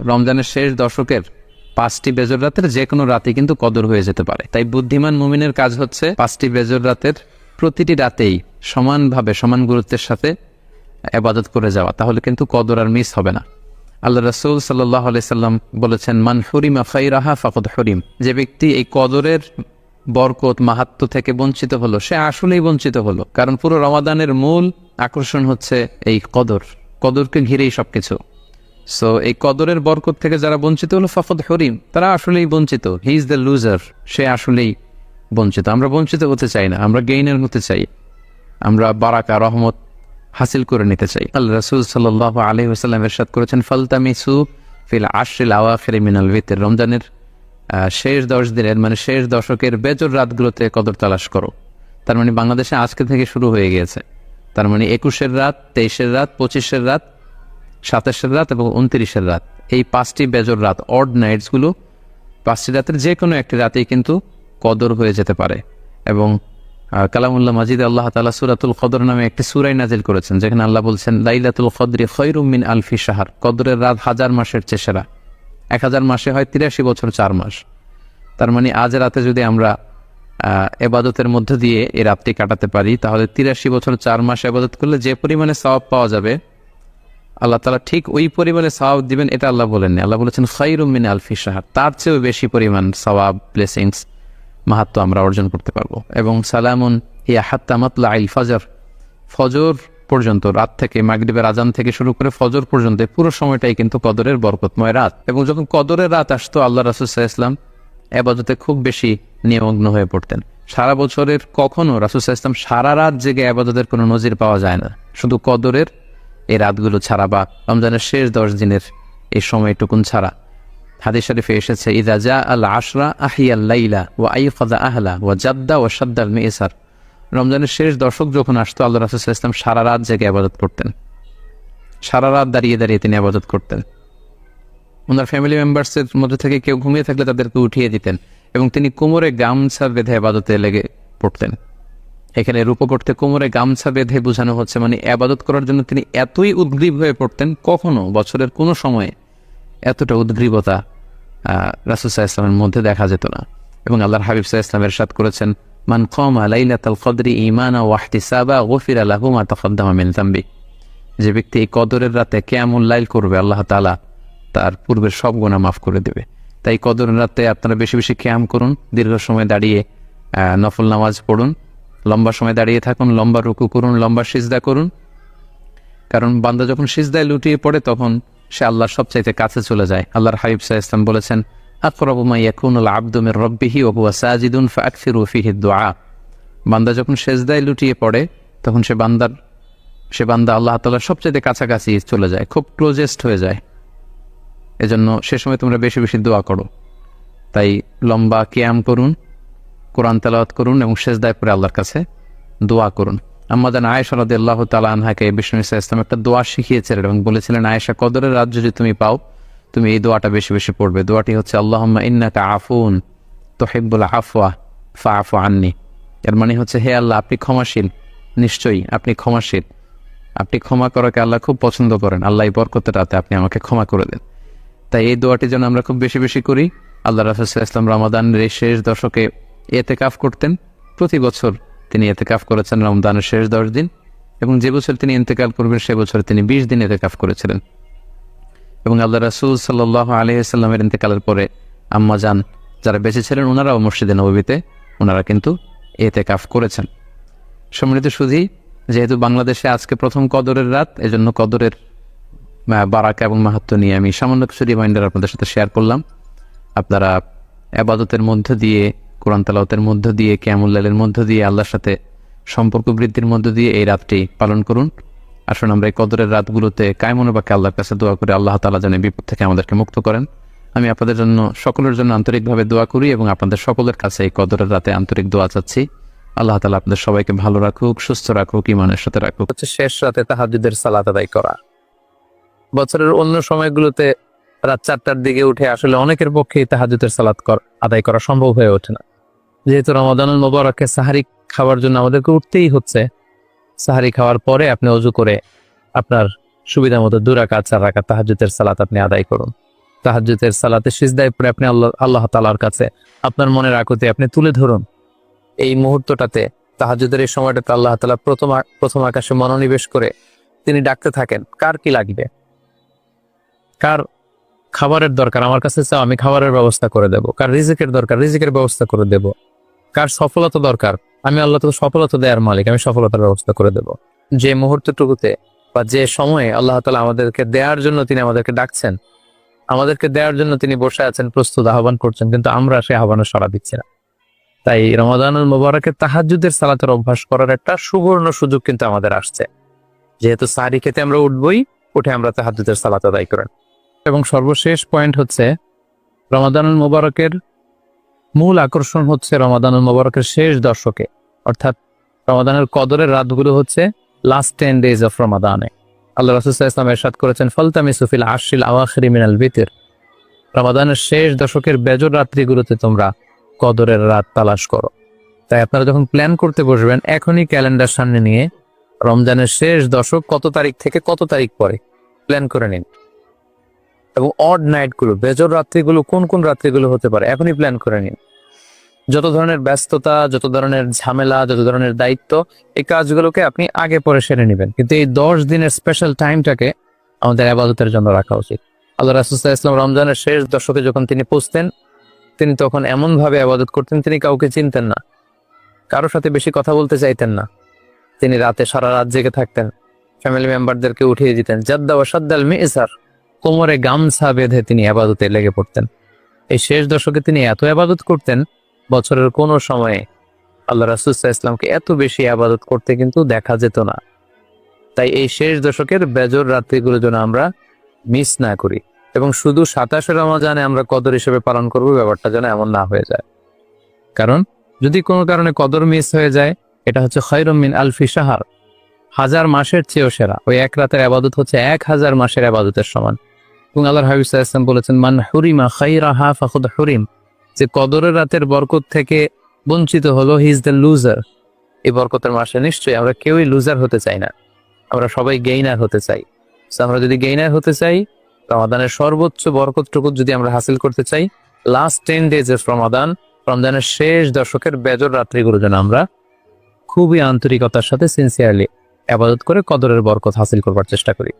রমজানের শেষ দশকের পাঁচটি বেজর রাতের যে কোনো রাতে কিন্তু কদর হয়ে যেতে পারে। তাই বুদ্ধিমান মুমিনের কাজ হচ্ছে পাঁচটি বেজর রাতের প্রতিটি রাতেই সমানভাবে, সমান গুরুত্বের সাথে আবাদত করে যাওয়া। তাহলে কিন্তু কদর আর মিস হবে না। আল্লাহ রসুল সাল্লাহ সাল্লাম বলেছেন, মান হরিমা ফাইরাহা ফাকদ হরিম। যে ব্যক্তি এই কদরের বরকত মাহাত্ম থেকে বঞ্চিত হলো, সে আসলেই বঞ্চিত হলো। কারণ পুরো রমাদানের মূল আকর্ষণ হচ্ছে এই কদর। কদরকে ঘিরেই সবকিছু। সো এই কদরের বরকত থেকে যারা বঞ্চিত হলো, ফাফদ হরিম, তারা আসলেই বঞ্চিত। হি ইজ দ্য লুজার সে আসলেই বঞ্চিত। আমরা বঞ্চিত হতে চাই না। আমরা গেইনার হতে চাই। আমরা বারাকা, রহমত হাসিল করে নিতে চাই। আল্লাহ রসুল সাল্লাহ আলহি ওসাল্লাম এরশাদ করেছেন, ফালতামিসু ফিল আশরিল আওয়াখির মিনাল ভিতের রমজানের শেষ দশ দিনের মানে শেষ দশকের বেজর রাতগুলোতে কদর তালাশ করো। তার মানে বাংলাদেশে আজকে থেকে শুরু হয়ে গিয়েছে। তার মানে একুশের রাত, তেইশের রাত, পঁচিশের রাত সাতাশের রাত এবং উনত্রিশের রাত। এই পাঁচটি বেজর রাত অড নাইটসগুলো পাঁচটি রাতের যে কোনো একটি রাতেই কিন্তু কদর হয়ে যেতে পারে। এবং কালামুল্লাহ মাজিদ আল্লাহ তালা সুরাতুল কদর নামে একটি সুরাই নাজিল করেছেন, যেখানে আল্লাহ বলছেন, লাইলাতুল কদরি খৈরুমিন আলফি সাহার কদরের রাত হাজার মাসের চেষেরা এক হাজার মাসে হয় তিরাশি বছর চার মাস। তার মানে আজ রাতে যদি আমরা এবাদতের মধ্য দিয়ে এই রাতটি কাটাতে পারি, তাহলে তিরাশি বছর চার মাস এবাদত করলে যে পরিমাণে সওয়াব পাওয়া যাবে আল্লাহ তালা ঠিক ওই পরিমাণে সওয়াব দিবেন, এটা আল্লাহ বলেননি। আল্লাহ বলেছেন খৈরুমিন আলফি সাহার তার চেয়েও বেশি পরিমাণ সওয়াব ব্লেসিংস মাহাত্ম আমরা অর্জন করতে পারব। এবং সালামুন ইয়া হাত্তা মাতলা আইল ফজর। ফজর পর্যন্ত, রাত থেকে, মাগরিবের আজান থেকে শুরু করে ফজর পর্যন্ত পুরো সময়টাই কিন্তু কদরের বরকতময় রাত। এবং যখন কদরের রাত আসতো, আল্লাহ রাসুসাহ ইসলাম খুব বেশি নিমগ্ন হয়ে পড়তেন। সারা বছরের কখনো রাসুসাহ ইসলাম সারা রাত জেগে আবাদতের কোনো নজির পাওয়া যায় না। শুধু কদরের এই রাতগুলো ছাড়া বা রমজানের শেষ দশ দিনের এই সময়টুকুন ছাড়া। হাদিস শরীফে এসেছে, ইদা জা আল আশরা আহিয়াল লাইলা ও আইফাদা আহলা ও জাদ্দা ও সাদ্দাল মেসার রমজানের শেষ দশক যখন আসতো, আল্লাহ রাসুল ইসলাম সারা রাত জেগে আবাদত করতেন। সারা রাত দাঁড়িয়ে দাঁড়িয়ে তিনি আবাদত করতেন। ওনার ফ্যামিলি মেম্বার্সের মধ্যে থেকে কেউ ঘুমিয়ে থাকলে তাদেরকে উঠিয়ে দিতেন এবং তিনি কোমরে গামছা বেঁধে আবাদতে লেগে পড়তেন। এখানে রূপ করতে কোমরে গামছা বেঁধে বোঝানো হচ্ছে মানে আবাদত করার জন্য তিনি এতই উদ্গ্রীব হয়ে পড়তেন, কখনো বছরের কোনো সময়ে এতটা উদ্গ্রীবতা রাসুসাহ ইসলামের মধ্যে দেখা যেত না। এবং আল্লাহর হাবিব সাহা ইসলামের সাথ করেছেন, মান কমা লাইলাতাল কদরি ইমানা ওয়াহতিসাবা গফির আল্লাহ মা তকদ্দামা মিন জাম্বি যে ব্যক্তি এই কদরের রাতে কেমন লাইল করবে, আল্লাহ তালা তার পূর্বের সব গোনা মাফ করে দেবে। তাই কদরের রাতে আপনারা বেশি বেশি ক্যাম করুন, দীর্ঘ সময় দাঁড়িয়ে নফল নামাজ পড়ুন লম্বা সময় দাঁড়িয়ে থাকুন, লম্বা রুকু করুন, লম্বা সিজদা করুন। কারণ বান্দা যখন সিজদায় লুটিয়ে পড়ে, তখন সে আল্লাহর সবচাইতে কাছে চলে যায়। আল্লাহর হাবিব সাহা ইসলাম বলেছেন, আকরাবু মা ইয়াকুনুল আবদু মির রাব্বিহি ওয়া হুয়া সাজিদুন ফাকসিরু ফিহি দুআ। বান্দা যখন সেজদায় লুটিয়ে পড়ে, তখন সে বান্দার, সে বান্দা আল্লাহ তাআলার সবচাইতে কাছাকাছি চলে যায়, খুব ক্লোজেস্ট হয়ে যায়। এজন্য সে সময় তোমরা বেশি বেশি দোয়া করো। তাই লম্বা কিয়াম করুন কোরআন তেলাওয়াত করুন এবং সেজদায় পরে আল্লাহর কাছে দোয়া করুন। আমাদের আয়েশা আল্লাহ তালা আনহাকে বিষ্ণু ইসা ইসলাম একটা দোয়া শিখিয়েছিলেন এবং বলেছিলেন, আয়েশা, কদরের রাত যদি তুমি পাও, তুমি এই দোয়াটা বেশি বেশি পড়বে। দোয়াটি হচ্ছে আল্লাহ ইন্নাকা আফুন তোহেব্বুল আফওয়া ফা আফু আননি। এর মানে হচ্ছে, হে আল্লাহ, আপনি ক্ষমাশীল। নিশ্চয়ই আপনি ক্ষমাশীল। আপনি ক্ষমা করাকে আল্লাহ খুব পছন্দ করেন। আল্লাহ এই বরকতের রাতে আপনি আমাকে ক্ষমা করে দেন। তাই এই দোয়াটি যেন আমরা খুব বেশি বেশি করি। আল্লাহ ইসলাম রমাদানের এই শেষ দশকে এতে কাফ করতেন। প্রতি বছর তিনি এতে কাফ করেছেন রমদানের শেষ দশ দিন এবং যে বছর তিনি ইন্তেকাল করবেন, সে বছর তিনি বিশ দিন এতে কাফ করেছিলেন। এবং আল্লাহ রাসুল সাল্লাহ আলহিসাল্লামের ইন্তেকালের পরে আম্মা যান যারা বেঁচে ছিলেন ওনারাও মসজিদে নবীতে ওনারা কিন্তু এতে কাফ করেছেন। সম্মিলিত সুধী, যেহেতু বাংলাদেশে আজকে প্রথম কদরের রাত, এজন্য কদরের বারাকা এবং মাহাত্ম নিয়ে আমি সামান্য কিছু রিমাইন্ডার আপনাদের সাথে শেয়ার করলাম। আপনারা আবাদতের মধ্য দিয়ে কোরআন তালাওতের মধ্য দিয়ে ক্যামুল্লালের মধ্য দিয়ে, আল্লাহর সাথে সম্পর্ক বৃদ্ধির মধ্য দিয়ে এই রাতটি পালন করুন। আসুন আমরা এই কদরের রাতগুলোতে কায়মনোবাকে আল্লাহর কাছে দোয়া করে। আল্লাহ তালা যেন বিপদ থেকে আমাদেরকে মুক্ত করেন। আমি আপনাদের জন্য, সকলের জন্য আন্তরিকভাবে দোয়া করি এবং আপনাদের সকলের কাছে এই কদরের রাতে আন্তরিক দোয়া চাচ্ছি। আল্লাহ তালা আপনাদের সবাইকে ভালো রাখুক, সুস্থ রাখুক ইমানের সাথে রাখুক। হচ্ছে শেষ রাতে তাহাজুদের সালাত আদায় করা। বছরের অন্য সময়গুলোতে রাত চারটার দিকে উঠে আসলে অনেকের পক্ষে তাহাজুদের সালাত আদায় করা সম্ভব হয়ে ওঠে না। যেহেতু রমাদানুল মোবারকে সাহারি খাওয়ার জন্য আমাদেরকে উঠতেই হচ্ছে, সাহারি খাওয়ার পরে আপনি অজু করে আপনার সুবিধা মতো দুরাকাত চার রাকাত তাহাজুদের সালাত আপনি আদায় করুন। তাহাজ্জুদের সালাতে সিজদায় পড়ে আপনি আল্লাহ আল্লাহ তালার কাছে আপনার মনের আকুতি আপনি তুলে ধরুন। এই মুহূর্তটাতে তাহাজুদের এই সময়টাতে আল্লাহ তালা প্রথম প্রথম আকাশে মনোনিবেশ করে তিনি ডাকতে থাকেন, কার কি লাগবে? কার খাবারের দরকার? আমার কাছে চাও, আমি খাবারের ব্যবস্থা করে দেব। কার রিজিকের দরকার? রিজিকের ব্যবস্থা করে দেব। কার সফলতা দরকার, আমি আল্লাহ তো সফলতা দেওয়ার মালিক, আমি সফলতার ব্যবস্থা করে দেব। যে মুহূর্তটুকুতে বা যে সময়ে আল্লাহ তালা আমাদেরকে দেওয়ার জন্য তিনি আমাদেরকে ডাকছেন, আমাদেরকে দেওয়ার জন্য তিনি বসে আছেন, প্রস্তুত আহ্বান করছেন, কিন্তু আমরা সেই আহ্বানে সাড়া দিচ্ছি না। তাই রমাদানুল মোবারকে তাহাজুদের সালাতের অভ্যাস করার একটা সুবর্ণ সুযোগ কিন্তু আমাদের আসছে। যেহেতু সারি খেতে আমরা উঠবই, উঠে আমরা তাহাজুদের সালাত আদায় করেন। এবং সর্বশেষ পয়েন্ট হচ্ছে, রমাদানুল মোবারকের মূল আকর্ষণ হচ্ছে রমাদানুল মোবারকের শেষ দশকে। অর্থাৎ রমাদানের কদরের রাতগুলো হচ্ছে লাস্ট টেন ডেজ অফ রমাদানে। আল্লাহ রসুল্লাহ ইসলাম এরশাদ করেছেন ফলতামি সুফিল আশিল আওয়াখিরি মিনাল ভিতির রমাদানের শেষ দশকের বেজর রাত্রিগুলোতে তোমরা কদরের রাত তালাশ করো। তাই আপনারা যখন প্ল্যান করতে বসবেন, এখনই ক্যালেন্ডার সামনে নিয়ে রমজানের শেষ দশক কত তারিখ থেকে কত তারিখ পরে? প্ল্যান করে নিন। এবং অড নাইটগুলো বেজর রাত্রিগুলো, কোন কোন রাত্রিগুলো হতে পারে, এখনই প্ল্যান করে নিন। যত ধরনের ব্যস্ততা, যত ধরনের ঝামেলা, যত ধরনের দায়িত্ব, এই কাজগুলোকে আপনি আগে পরে সেরে নেবেন। কিন্তু এই দশ দিনের স্পেশাল টাইমটাকে আমাদের আবাদতের জন্য রাখা উচিত। আল্লাহ রাসুল্লাহ ইসলাম রমজানের শেষ দশকে যখন তিনি পৌঁছতেন, তিনি তখন এমন ভাবে আবাদত করতেন, তিনি কাউকে চিনতেন না। কারোর সাথে বেশি কথা বলতে চাইতেন না। তিনি রাতে সারা রাত জেগে থাকতেন। ফ্যামিলি মেম্বারদেরকে উঠিয়ে দিতেন। জাদ্দা ও সাদ্দাল মিসার কোমরে গামছা বেঁধে তিনি আবাদতে লেগে পড়তেন। এই শেষ দশকে তিনি এত আবাদত করতেন, বছরের কোনো সময়ে আল্লাহ রাসুল্লাহ ইসলামকে এত বেশি আবাদত করতে কিন্তু দেখা যেত না। তাই এই শেষ দশকের বেজর রাত্রিগুলো যেন আমরা মিস না করি এবং শুধু সাতাশে রমাজানে আমরা কদর হিসেবে পালন করব, ব্যাপারটা যেন এমন না হয়ে যায়। কারণ যদি কোনো কারণে কদর মিস হয়ে যায়, এটা হচ্ছে খৈরমিন আলফি সাহার হাজার মাসের চেয়েও সেরা। ওই এক রাতের আবাদত হচ্ছে এক হাজার মাসের আবাদতের সমান। এবং আল্লাহ হাবিব ইসলাম বলেছেন, মান হুরিমা খাইরাহা ফাখুদ হুরিম। যে কদরের রাতের বরকত থেকে বঞ্চিত হলো, হি ইজ দ্য লুজার। এই বরকতের মাসে নিশ্চয়ই আমরা কেউই লুজার হতে চাই না। আমরা সবাই গেইনার হতে চাই। আমরা যদি গেইনার হতে চাই, রমাদানের সর্বোচ্চ বরকতটুকু যদি আমরা হাসিল করতে চাই লাস্ট টেন ডেজ এর রমাদান রমজানের শেষ দশকের বেজর রাত্রিগুলো যেন আমরা খুবই আন্তরিকতার সাথে সিনসিয়ারলি আবাদত করে কদরের বরকত হাসিল করবার চেষ্টা করি।